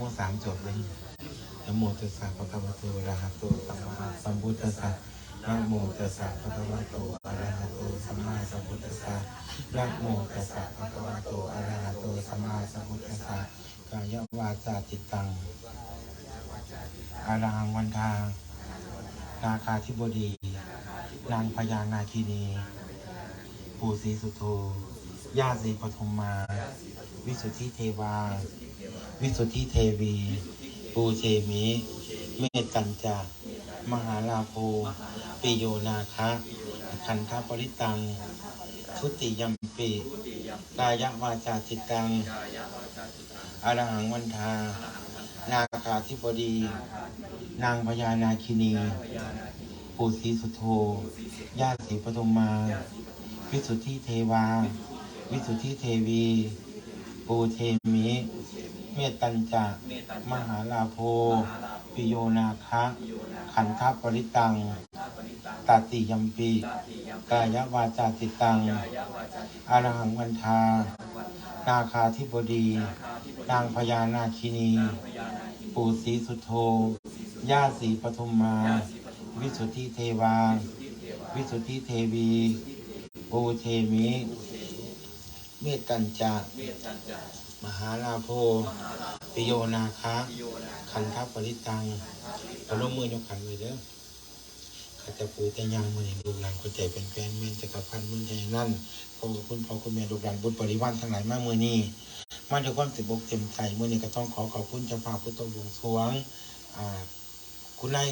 มสามจบเลยนะโมตัสสะภะคะวะโตอะระหะโตสัมมาสัมพุทธัสสะนะโมตัสสะภะคะวะโตอะระหะโตสัมมาสัมพุทธัสสะนะโมตัสสะภะคะวะโตอะระหะโตสัมมาสัมพุทธัสสะกายวาจาจิตตังอารังวันทางนาคาธิบดี นางพญานาคีนีปู่ศรีสุโธย่าศรีปฐมมา วิสุทธิเทวา วิสุทธิเทวี ปูเชมิ เมตตัญจามหาลาโภปิโยนาคะคันธปริตัง ทุติยัมปิกายวาจาจิตังอรหังวันทา นาคาธิบดี นางพญานาคินี ปูศรีสุโธย่าศรีปฐุมมา วิสุทธิเทวา วิสุทธิเทวี ปูเทมิ เมตตัญจะมหาลาโภปิโยนาคะขันธปริตังตาติยัมปีกายวาจาจิตตังอรหังวันทา นาคาธิบดี นางพญานาคินี ปู่ศรีสุโธย่าศรีปฐุมมา วิสุทธิเทวา วิสุทธิเทวีปูเทมิ เมตตัญจะ มหาลาโภปิโยนาคะขันธปริตังเอาลงมือยกขันเลยเด้อข้าจะปูแต่ยังมือนี้ลูกหลานคนใจเป็นแฟนแม่นจักรพันธ์มือใจนั่นพ่อคุณพ่อคุณแม่ลูกหลานบุญปริวารทั้งหลายมากมือนี้มาด้วยความเต็มอกเต็มใจมือนี้ก็ต้องขอขอบคุณเจ้าภาพผู้ตรงบวงสวงคุณนาย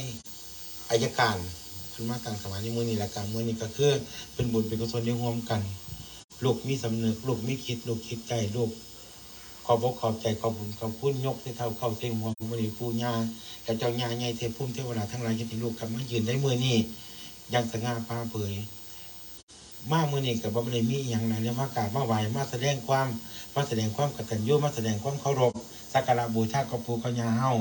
อายการคุณมาต่างสมัยในมือนี้และการมือนี้ก็คือเป็นบุญเป็นกุศลที่ร่วมกันลูกมีสำนึกลูกมีคิดลูกคิดใจลูก ขอบอกขอบใจขอบคุณขอบคุณยกที่เท่าเข้าเส้นหัวมือนี้ปูญาแต่เจ้าญาใหญ่เทพพุ่มเทวดาทั้งหลายที่ลูกกลับมายืนได้มือนี้ยังสง่าผ่าเผยมาเมื่อนี้กับบ่ได้มีอย่างไรเนี่ยมากราบมาไหวมาแสดงความมาแสดงความกตัญญูมาแสดงความเคารพสักการะบูชากับปูเขาญาเฮา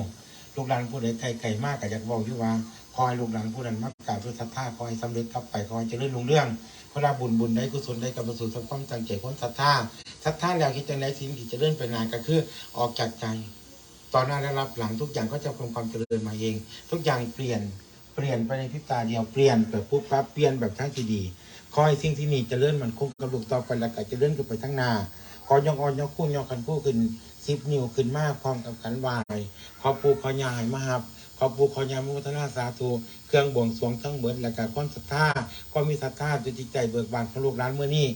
ลูกหลานผู้ใดไกลไกลมากก็อยากบอกอยู่ว่าคอยลูกหลานผู้นั้นมากราบด้วยศรัทธาคอยสำเร็จกลับไปคอยเจริญรุ่งเรื่อง ระราบุญบุญได้กุศลได้กับประสูติความตั้งใจความศรัทธาศรัทธาแล้วคิดจะไหนสิ่งที่จะเลื่อนไปนานก็คือออกจากใจตอนหน้าและรับหลังทุกอย่างก็จะคงความเจริญมาเอง ทุกอย่างเปลี่ยนเปลี่ยนไปในพริบตาเดียวเปลี่ยนแบบปุ๊บปั๊บเปลี่ยนแบบทั้งที่ดีขอให้สิ่งที่นี่เจะเลื่อนมันคงกระดูกต่อไปแล้วก็เจะเลื่อนขึ้นไปทั้งนาขอยองอ่อนยองคู่ยองกันคู่ขึ้นสิบนิ้วขึ้นมากพร้อมกับขันวายขอปูขอยาให้มาหับ ขอปูขอยามุทนาสาธุเครื่องบวงสรวงทั้งเบิดและก็ความศรัทธาความมีศรัทธาจิตใจเบิกบานของลูกหลานเมื่อนี้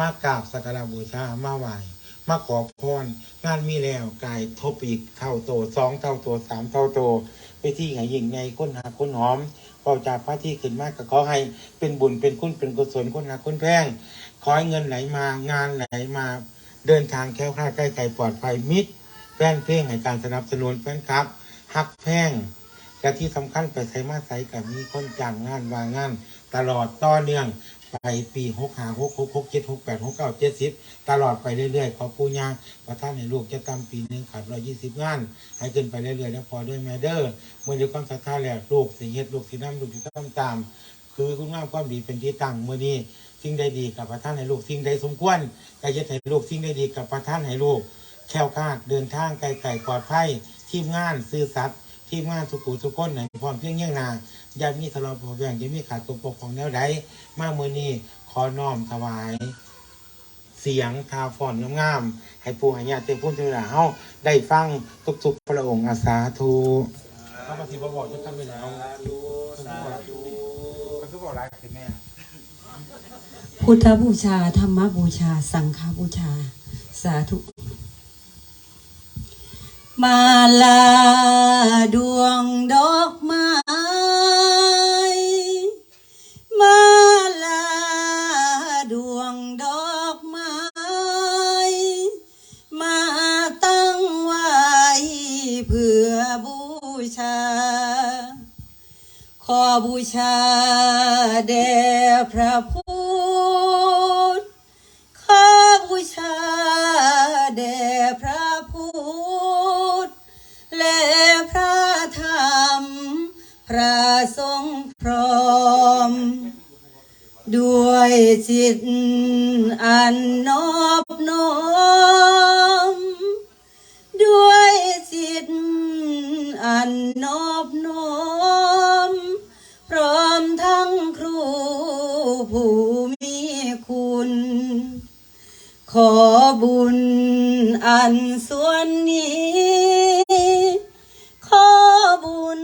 มากราบสักการะบูชามาไหวมาขอพรงานมีแล้วกายทบอีกเท่าโตสองเท่าโตสามเท่าโต ไปที่ไหนยิ่งไงค้นหาค้นหอมเป่าจากพระที่ขึ้นมากก็ขอให้เป็นบุญเป็นคุณเป็นกุศลค้นหาค้นแพงขอให้เงินไหลมางานไหลมาเดินทางแค้วคลาดใกล้ไกลปลอดภัยมิตรแฟนเพลงให้การสนับสนุนแฟนคลับฮักแพง และที่สำคัญไปใส่มาใส่กับมีคนจ้างงานวางงาน ตลอดต่อเนื่องไปปีหกห้าหกหกหกเจ็ดหกแปดหกเก้าเจ็ดสิบตลอดไปเรื่อยๆขอปูย่าประท่านให้ลูกจะทำปีหนึ่งขาดร้อยยี่สิบงาน ให้ขึ้นไปเรื่อยๆแล้วพอด้วยแมเด้อเมื่อเดียวความศรัทธาแล้วลูกสิเฮ็ดลูกสิน้ำลูกสิทำตาม คือคุณงามความดีเป็นที่ตั้งเมื่อนี้สิ่งใดดีกับประท่านให้ลูกสิ่งใดสมควรก็จะให้ลูกสิ่งใดดีกับประท่านให้ลูกแคล้วคาดเดินทางไกลๆปลอดภัยทีมงานซื่อสัตย์ ทีมงานสุขุสุขคนไหนพร้อมเพียงเยี่ยงนาอย่ามีทะเลาะเบาะแวงอย่ามีขาดตัวปกของแนวใดมาเมื่อนี้ขอน้อมถวาย เสียงทาฟอนงามๆให้ปู่ให้ญาติพูดเทวดาเฮาได้ฟังทุกๆพระองค์อาสาธุพระปฏิบัติบอกจะทำไปแล้วมันก็บอกร้ายคือแม่พุทธบูชา ธรรมบูชา สังฆบูชา สาธุ มาลาดวงดอกไม้มาลาดวงดอกไม้มาตั้งไว้เพื่อบูชา ขอบูชาแด่พระพุทธขอบูชาแด่พระ ด้วยจิตอันนอบน้อม ด้วยจิตอันนอบน้อม พร้อมทั้งครูผู้มีคุณ ขอบุญอันส่วนนี้ ขอบุญ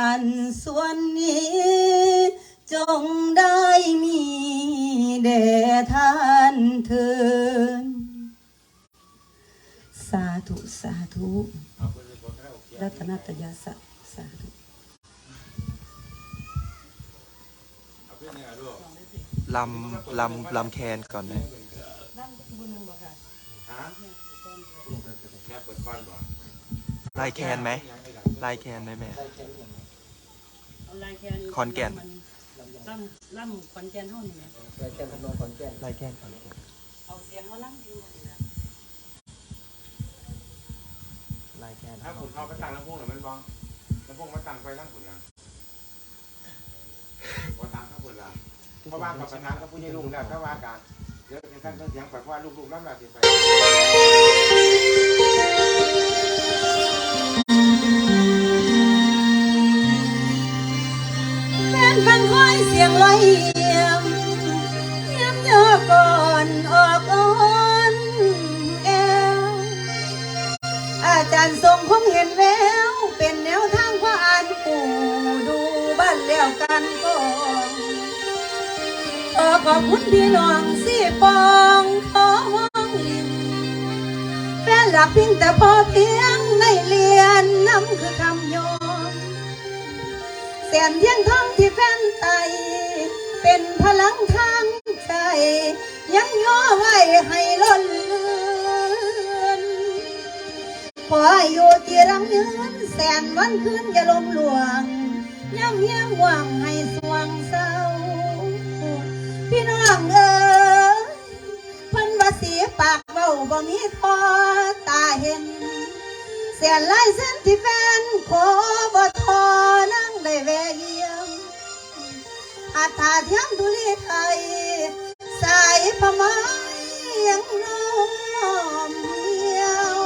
อันส่วนนี้ จงได้มีแด่ท่านเถิดสาธุ สาธุรัตนตยาสะสาธุลำลำลำแคนก่อนไหมลายแคนไหมลายแคนไหมแม่ ขอนแก่น ล่ำล่ำขอนแก่นเท่านี้นะลายแคนก่อนแคนเอาเสียงเขาล่ำดีกว่านี่นะลายแคนถ้าคุณเขาไปตั้งลำโพงหรือมันบองลำโพงมาตั้งไฟตั้งฝุ่นยังว่าตั้งทั้งฝุ่นละเพราะว่ากับประธานกับผู้ใหญ่ลุงแล้วก็ว่ากันเดี๋ยวเป็นท่านเครื่องเสียงแบบว่าลูกๆน้ำลายติดไป นฟังคอยเสียงลอยเยี่ยมเยี่ยมยอก่อนออกอ่อนแอวอาจารย์ทรงคงเห็นแววเป็นแนวทางว่าอ่านปู่ดูบ้านแล้วกันก่อนขอขอบคุณพี่น้องสี่ปองขอห้องลิมแฟนหลับเพียงแต่พอเพียงในเรียนน้ำ แสนเที่ยงทองที่แฟนใจเป็นพลังทางใจ ยังย่อไว้ให้ล้นเลือนขออยู่ที่รังยืนแสนวันคืนอย่าลมหลวงย่ำเยี่ยงหวังให้สว่างเศร้า พี่น้องเอ๋ยเพิ่นว่าสีปากเบาบ่มีพอตาเห็นเสียลายเส้นที่แฟนขอบ่ทอนั่ง ได้แวะเยี่ยมอาถาเทียมดุลีไทย สายพม่ายังน้อมเหี่ยว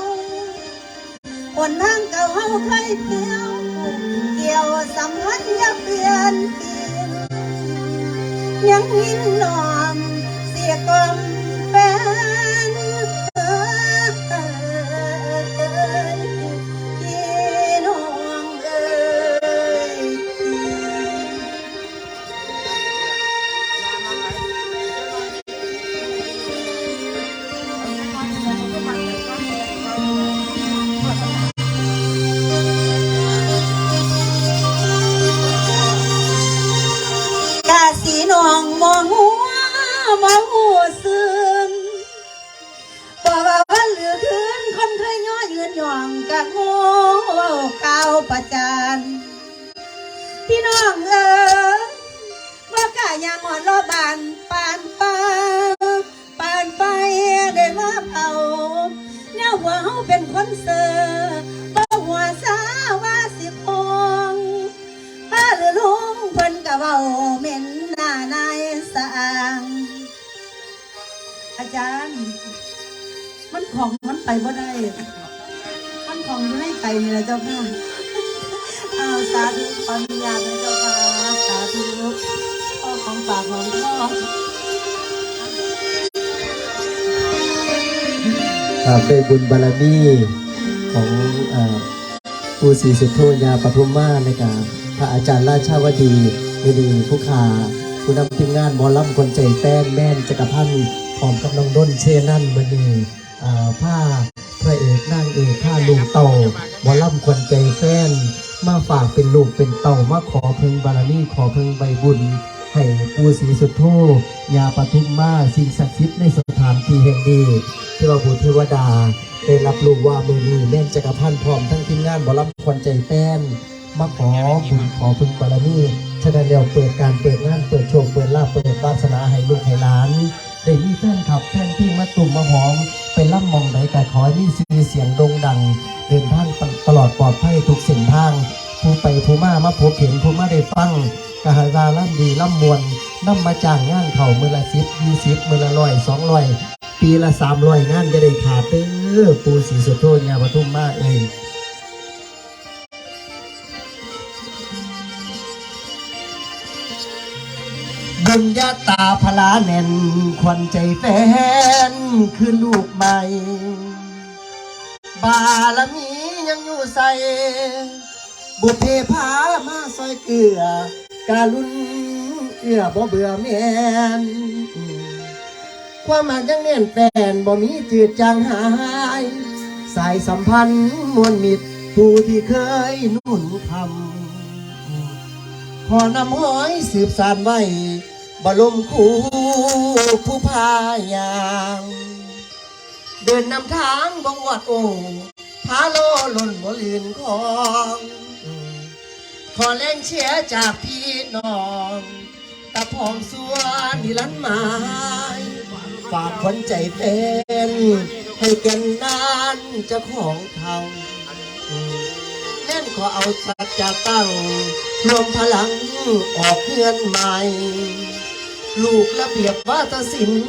คนทางเก่าเฮาเคยเที่ยว เกี่ยวสัมพันธ์ยับเปลี่ยนเปลี่ยนยังยินนอมเสียกลม อบ่หัวสาว่าสิคงป้าหรือลุงเพิ่นก็เว้าเหม็นหน้านายสะอางอาจารย์ มันของมันไปบ่ได้ มันของอยู่ในไตนี่แหละเจ้าค่ะอ้าวสาธุขออนุญาตนะเจ้าค่ะสาธุพ่อของฝากของพ่ออ่าเป็นบุญบารมี ของปูศรีสุโธยาปทุมมาในการพระอาจารย์ราชาวดีมดีผู้ขาผู้นำทีมงานมอลำคนใจแป้นแม่นจักรพันธ์พร้อมกับน้องด้นเชนั่นมือดีผ้าพระเอกนางเอกผ้าลุงเต่ามอลำคนใจแฟนมาฝากเป็นลูกเป็นเต่ามาขอพึงบารมีขอพึงใบบุญให้ปู่ศรีสุโธยาปทุมมาสิ่งศักดิ์สิทธิ์ในสถานที่แห่งนี้ที่ว่าบุตรเทวดา ได้รับรู้ว่ามือนี้แม่นจักรพันธ์พร้อมทั้งทีมงานบอลำควันใจแป้นมาขอบุญขอพึงบารมีฉะนั้นแล้วเปิดการเปิดงานเปิดโชคเปิดลาภเปิดวาสนาให้ลูกให้หลานได้มีแฟนขับแฟนที่มาตุ่มมาหอมเป็นล่ำมองไหนกะขอให้มีชื่อเสียงโด่งดัง เดินทางตลอดปลอดภัยทุกเส้นทาง ผู้ไปผู้มามาพบเห็นผู้มาได้ฟังกะหาราล่ำดีล่ำมวลนำมาจางงานเข่ามือละสิบยี่สิบมือละร้อยสองร้อย ปีละสามร้อยงานจะได้ขาดเด้อปูสีสุโธยาปทุมมาเอ้ยบุญญาตาพลาแน่น ควันใจแฟน คือลูกใหม่ บารมียังอยู่ใส บุพเพพามาซอยเกลือ การุณเอื้อบ่เบื่อแม่น ความหมากยังแน่นแฟนบ่มีจืดจางหาย สายสัมพันธ์มวลมิตรผู้ที่เคยนุ่นคำขอนำห้อยสืบสานไว้บรมครูผู้พายามเดินนำทางบงวัดโอ่งพาโลล่นบ่ลืนคลอง ขอแรงเชียจากพี่น้องตะพองสวนนิรันมา ฝากคนใจเป็นให้แกันนานเจ้าของเทาแน่นขอเอาสัจจะตั้ง รวมพลังออกเพื่อนใหม่ ลูกระเบียบวาทศิลป์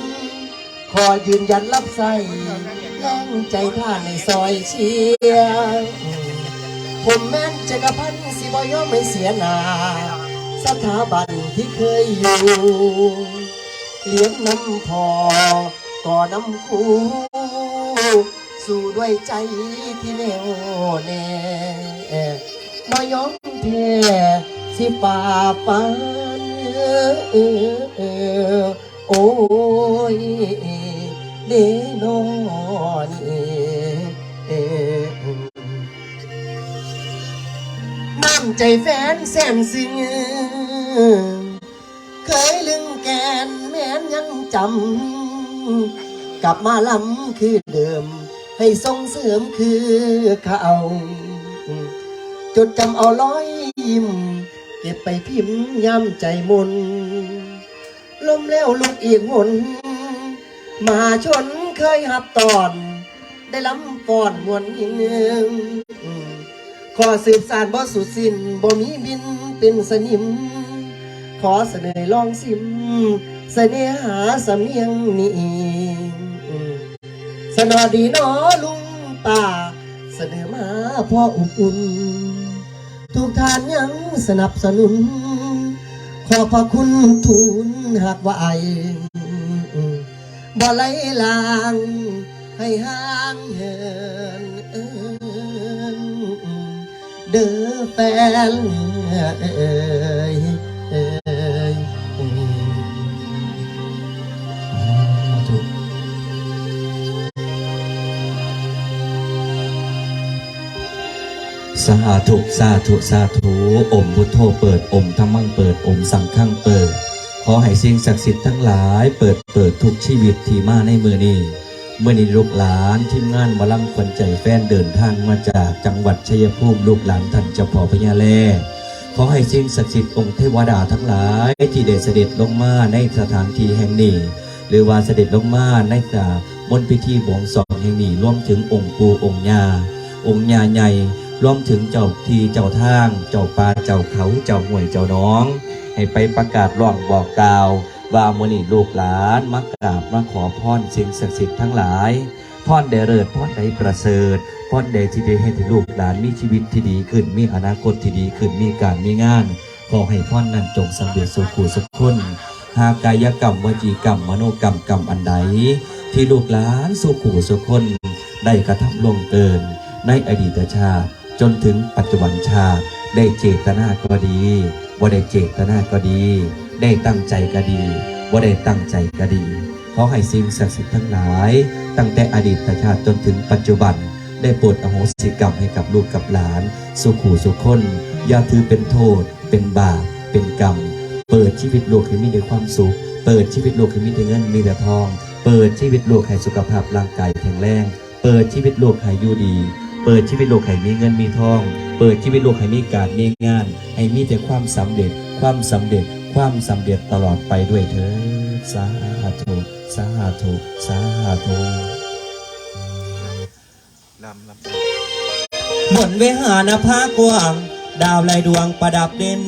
ขอยืนยันรับใส่แรงใจท่านในซอยเชียร์ผมแม่นจักรพันธ์สิบยอมไม่เสียนา สถาบันที่เคยอยู่ เลี้ยงน้ำพอก่อน้ำคูสู่ด้วยใจที่แน่วแน่มายอมแพ้สิป่าปันโอ้ยเดโนนี่น้ำใจแฟนแสนสิงเคยลึงแกน นยังจำ กลับมาล้ำคือเดิม ให้ส่งเสริมคือเขาจดจำเอาร้อยยิ้ม เก็บไปพิมพ์ย้ำใจมนลมแล้วลุกอีกหนมาชนเคยหับตอน ได้ล้ำก่อนมวนยิงขอสืบสารบ่สุดสิ้นบ่มีบินเป็นสนิม ขอเสนอลองสิม เสน่หาสำเนียงนี้สนอดีนอลุงป่า เสนอมาพ่ออุบอุ่น ทุกทานยังสนับสนุน ขอพระคุณทูลหากว่าไอบ่ไหลลางให้ห่างเหินเอิ้นเด้อแฟนเอ้ย สาธุสาธุสาธุอมพุทโธเปิดอมธรรมังเปิดอมสังฆังเปิด ขอให้สิ่งศักดิ์สิทธิ์ทั้งหลาย เปิดเปิดทุกชีวิตที่มาในมือนี้เมื่อนี้ลูกหลานทีมงานมาลังควันใจแฟนเดินทางมาจากจังหวัดชัยภูมิลูกหลานท่านเจ้าพ่อพญาแลขอให้สิ่งศักดิ์สิทธิ์องค์เทวดาทั้งหลายที่ได้เสด็จลงมาในสถานที่แห่งนี้ หรือว่าเสด็จลงมาในสาบนพิธีบวงสรวงแห่งนี้รวมถึงองค์ปู่องค์ยาองค์ยาใหญ่ รวมถึงเจ้าทีเจ้าทาง เจ้าป่าเจ้าเขาเจ้าห่วยเจ้าน้อง ให้ไปประกาศร้องบอกกล่าว ว่ามื่อนี้ลูกหลานมากราบมาขอพรสิ่งศักดิ์สิทธิ์ทั้งหลายพรใดเริดพรใดประเสริฐพรใดที่ได้ให้ลูกหลานมีชีวิตที่ดีขึ้นมีอนาคตที่ดีขึ้นมีการมีงานขอให้พรนั้นจงสำเร็จสุขุสุขคนหากกายกรรมวจีกรรมมโนกรรมกรรมอันใด ที่ลูกหลานสุขุสุขคนได้กระทำลงเกิน ในอดีตชาติ จนถึงปัจจุบันชาติ ได้เจตนาก็ดีว่าได้เจตนาก็ดี ได้ตั้งใจก็ดีว่าได้ตั้งใจก็ดีขอให้สิ่งศักดิ์สิทธิ์ทั้งหลาย ตั้งแต่อดีตชาติจนถึงปัจจุบัน ได้โปรดอโหสิกรรมให้กับลูกกับหลาน สุขูสุขคนอย่าถือเป็นโทษ เป็นบาปเป็นกรรม เปิดชีวิตลูกให้มีแต่ความสุข เปิดชีวิตลูกให้มีแต่เงินมีแต่ทอง เปิดชีวิตลูกให้สุขภาพร่างกายแข็งแรง เปิดชีวิตลูกให้อยู่ดี เปิดชีวิตลูกให้มีเงินมีทอง เปิดชีวิตลูกให้มีการมีงาน ให้มีแต่ความสำเร็จ ความสำเร็จ ความสำเร็จตลอดไปด้วยเถิดสาธุสาธุสาธุลำลำบนเวหานาภากว้าง ดาวลายดวงประดับเด่น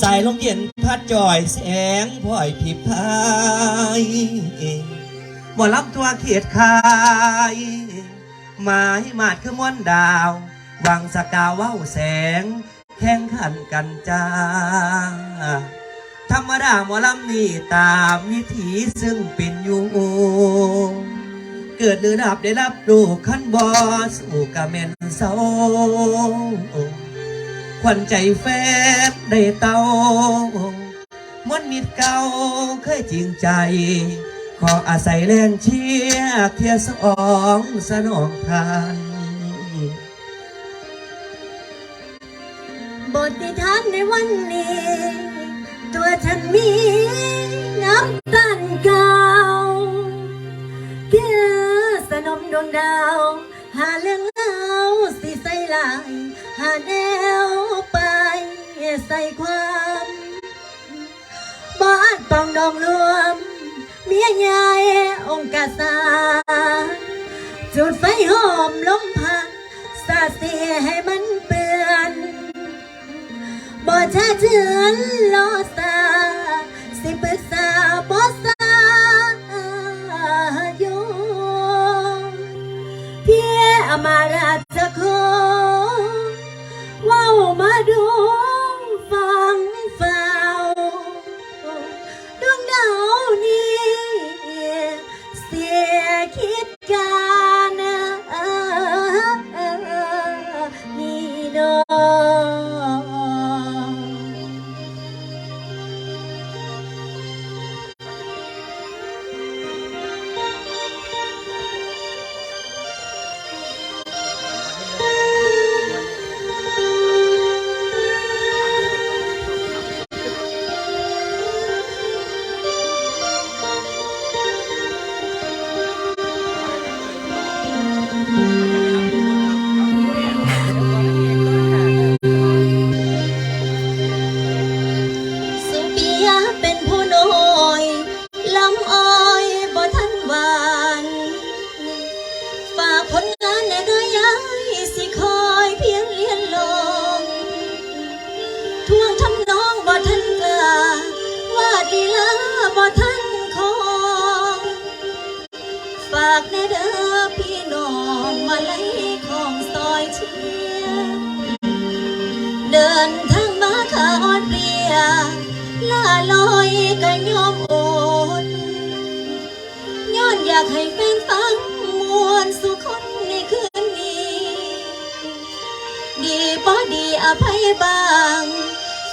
สายลมเย็นพัดจอยแสงพลอยผิบพายบ่รับตัวเขียดคาย หมายมาดคือมวนดาว วังสกาวเว้าแสงแข่งขันกันจ้า ธรรมดาหมอลำนี่ตามวิถีซึ่งเป็นอยู่ เกิดหรือดับได้รับลูกขั้นบอสู่กะเมนเศร้าขวัญใจแฟนได้เตามนมิตรเก่าเคยจริงใจ ขออาศัยแรงเชียร์เทียสองสนองทานบทนิทานในวันนี้ ตัวฉันมีน้ำตาลเก่าเกือสนมดวงดาว หาเรื่องเล่าสิใสลาย หาแนวไปใส่ความบ้านปองดองรวม เมียใหญ่องค์กษัตริย์จุดไฟหอมลมพัดสาเสียให้มันเปื้อน บ่ชาเชือนลอสาสิปรึกษาบ่สายู่เพียอมารา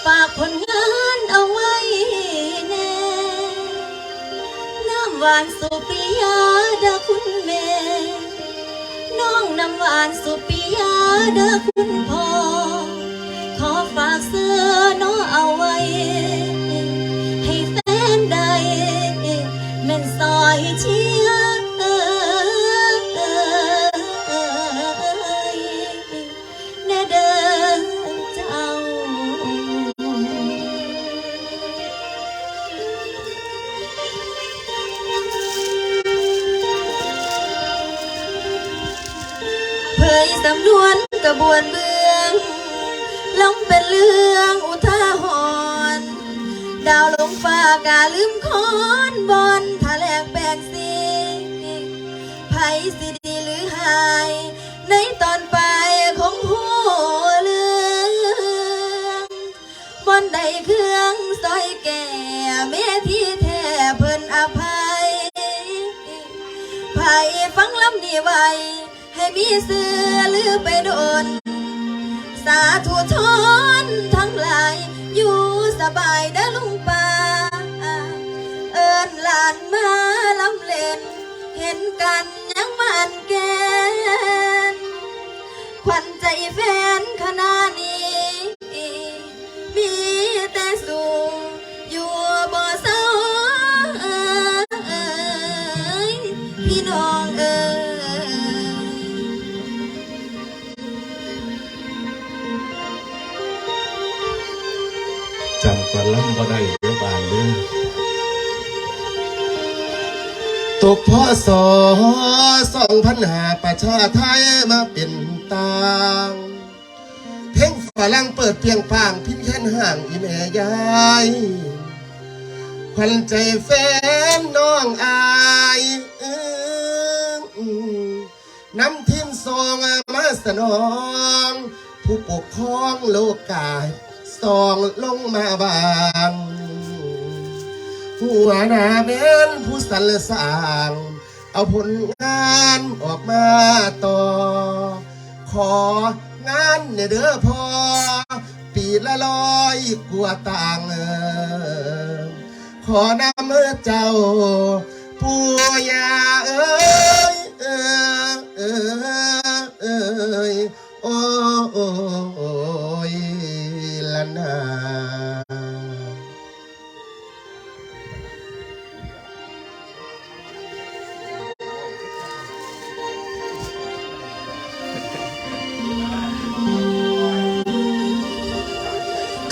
ฝากผลงานเอาไว้แน่ น้ำหวานสุปิยาเด้อคุณแม่ น้องน้ำหวานสุปิยาเด้อคุณพ่อ ขอฝากเสื้อน้อเอาไว้ วนกรเบืองลงเป็นเรื่องอุทาหรณ์ดาวลงฟ้ากาลืมคอนบอนทะแลกแปลกสีไผสิดีหรือหาย ในตอนปลายของหัวเรื่องบอนใดเครื่องซอยแก่เมที่แท้เพิ่นอภัยไผฟังลำนี้ไว้ ให้มีเสื้อลือไปโดน สาธุชนทั้งหลาย อยู่สบายเด้อลุงป่า เอิญหลานมาลำเล่น เห็นกันยังมันแกนขวัญใจแฟนขนาดนี้ มีแต่สูง กพ่อสอสองพันหาประชาไทยมาเป็นตางเพ่งฝรั่งเปิดเพียงพางพินแค่นห่างอีแม่ยายขวัญใจแฟนน้องอายน้ำทีมทรงมาสนอง ผู้ปกครองโลกกาย สองลงมาบาง หัวหน้าแม่นผู้สรรสร้าง เอาผลงานออกมาต่อ ของานเนเด้อพอ ปีละร้อยกว่าต่างเออขอนำเมื่อเจ้าปู่ย่าเอ้ยเอ้ยเอ้ยโอ้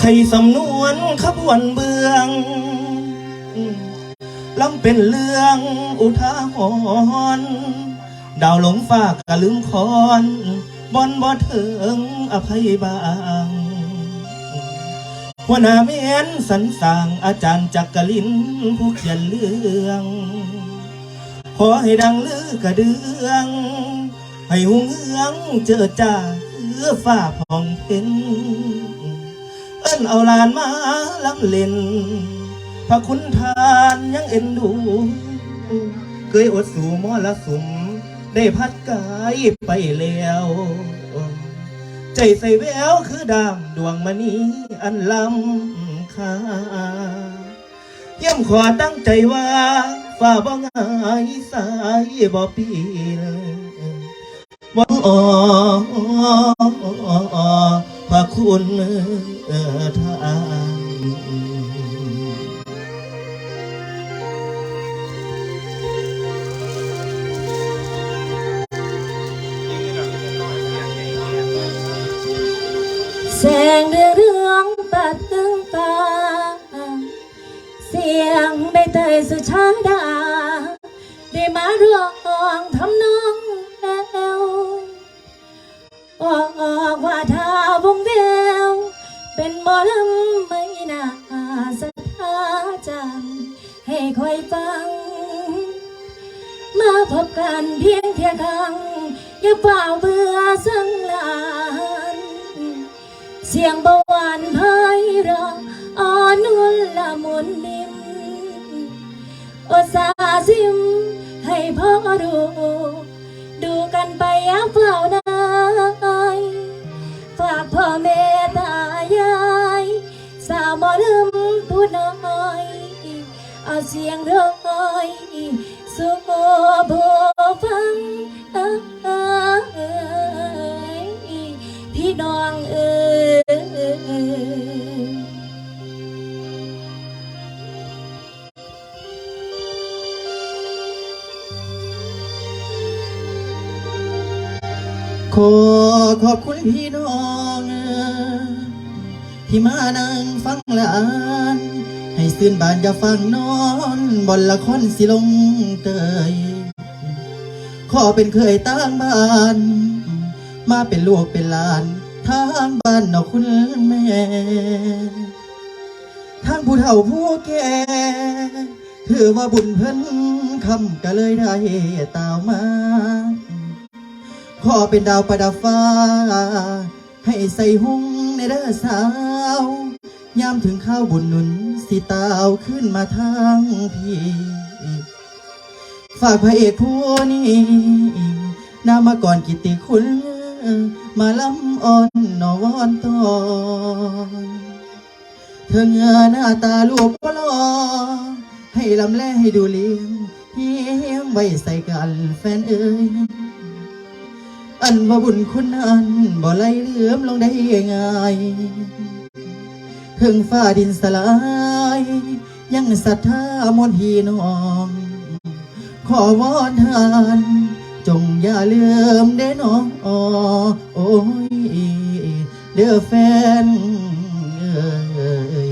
ใครสำนวนขบวนเบืองลำเป็นเรื่องอุทาหรณ์ดาวหลงฝากกะลืมคอนบอนบ่ถึงอภัยบางหัวหน้าเมียนสันสางอาจารย์จักรินผู้เขียนเรื่องขอให้ดังลือกระเดืองให้หุงเอื้องเจอจ้าเอื้อฟ้าผ่องเพ็ญเอิ้ นเอาลานมาลำเล่น พระคุณทานยังเอ็นดู เคยอดสู่มอละสุม ได้พัดกายไปแล้ว ใจใส่แววคือดามดวงมณีอันล้ำค่าเยี่ยมขอตั้งใจว่าฝ่าบ่ง่ายสายบ่ปีเลยวังอพ ระคุณทานแสงเรือเรืองปัดตึงตาเสียงใบเตยสุชาดา ได้มาร้องทำนองแล้วออกว่าท ลำไม่น่าสะท้าจังให้คอยฟัง มาพบกันเพียงเพียงครั้งอย่าเป่าเบื่อสังลานเสียงเบาหวานไพเราะอ่อนนวลละมุนนิ่มอดสาซิมให้พ่อดูดูกันไปอยังเฝ้านา เสียงร้อยสู่ผู้ฟังเอ้ยพี่น้องเอ้ยขอขอบคุณพี่น้อง ที่มานั่งฟังหลาน ให้ซื่นบานอย่าฟังนอนบนละครสิลงเตย ขอเป็นเคยตั้งบ้าน มาเป็นลูกเป็นหลานทางบ้านนอกคุณแม่ทางผู้เฒ่าผู้แก่ถือว่าบุญเพิ่นคำก็เลยได้ตามมา ขอเป็นดาวประดับฟ้า ให้ใส่หุ้งในเด้อสาว ยามถึงข้าวบุญหนุน สิตาอวขึ้นมาทางพี่ ฝากพระเอกผู้นี้นามาก่อนกิตติคุณ มาลำอ่อนนอวอนตอนเธอเงาหน้าตาลูกก็รอ ให้ลำแลให้ดูเลี้ยงเฮียงไว้ใส่กันแฟนเอ้ยอันว่าบุญคุณนั้นบ่ไหลเลื่อมลงได้ง่าย ถึงฝ้าดินสลาย ยังศรัทธามนทีน้อง ขอวอนท่านจงอย่าลืมเด้น้องโอ้ยเด้อแฟนเอ้ย